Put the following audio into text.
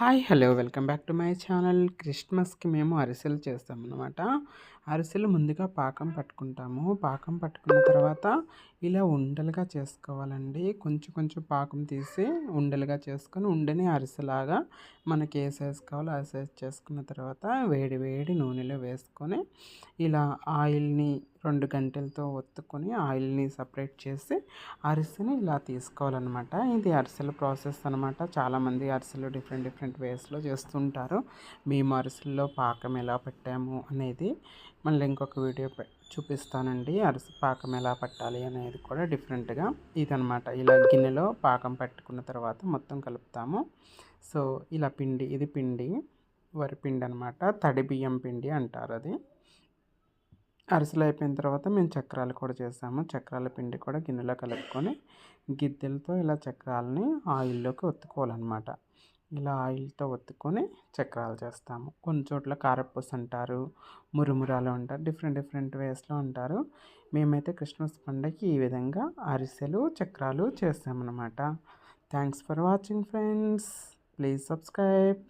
Hi hello. Welcome back to my channel. క్రిస్మస్కి మేము అరిసెలు చేస్తామన్నమాట. అరిసెలు ముందుగా పాకం పట్టుకుంటాము. పాకం పట్టుకున్న తర్వాత ఇలా ఉండలుగా చేసుకోవాలండి. కొంచెం కొంచెం పాకం తీసి ఉండలుగా చేసుకొని ఉండని అరిసెలాగా మనకి ఏ సైజ్ కావాలో ఆ సైజ్ చేసుకున్న తర్వాత వేడి వేడి నూనెలో వేసుకొని ఇలా ఆయిల్ని రెండు గంటలతో ఒత్తుకొని ఆయిల్ని సపరేట్ చేసి అరిసెని ఇలా తీసుకోవాలన్నమాట. ఇది అరిసెల ప్రాసెస్ అనమాట చాలామంది అరిసెలు డిఫరెంట్ డిఫరెంట్ వేస్లో చేస్తుంటారు. మేము అరిసెల్లో పాకం ఎలా పెట్టాము అనేది మళ్ళీ ఇంకొక వీడియో చూపిస్తానండి. అరిసె పాకం ఎలా పట్టాలి అనేది కూడా డిఫరెంట్గా ఇదనమాట ఇలా గిన్నెలో పాకం పెట్టుకున్న తర్వాత మొత్తం కలుపుతాము. సో ఇలా పిండి ఇది పిండి. వరిపిండి అనమాట తడి బియ్యం పిండి అంటారు అది. అరిసెలు అయిపోయిన తర్వాత మేము చక్రాలు కూడా చేసాము చక్రాల పిండి కూడా గిన్నెలో కలుపుకొని గిద్దెలతో ఇలా చక్రాలని ఆయిల్లోకి ఒత్తుకోవాలన్నమాట. ఇలా ఆయిల్తో ఒత్తుకొని చక్రాలు చేస్తాము. కొన్ని చోట్ల కారపూస అంటారు మురుమురాలు అంటారు డిఫరెంట్ డిఫరెంట్ వేస్లో అంటారు. మేమైతే క్రిస్మస్ పండగకి ఈ విధంగా అరిసెలు చక్రాలు చేస్తామన్నమాట. Thanks for watching friends. Please subscribe.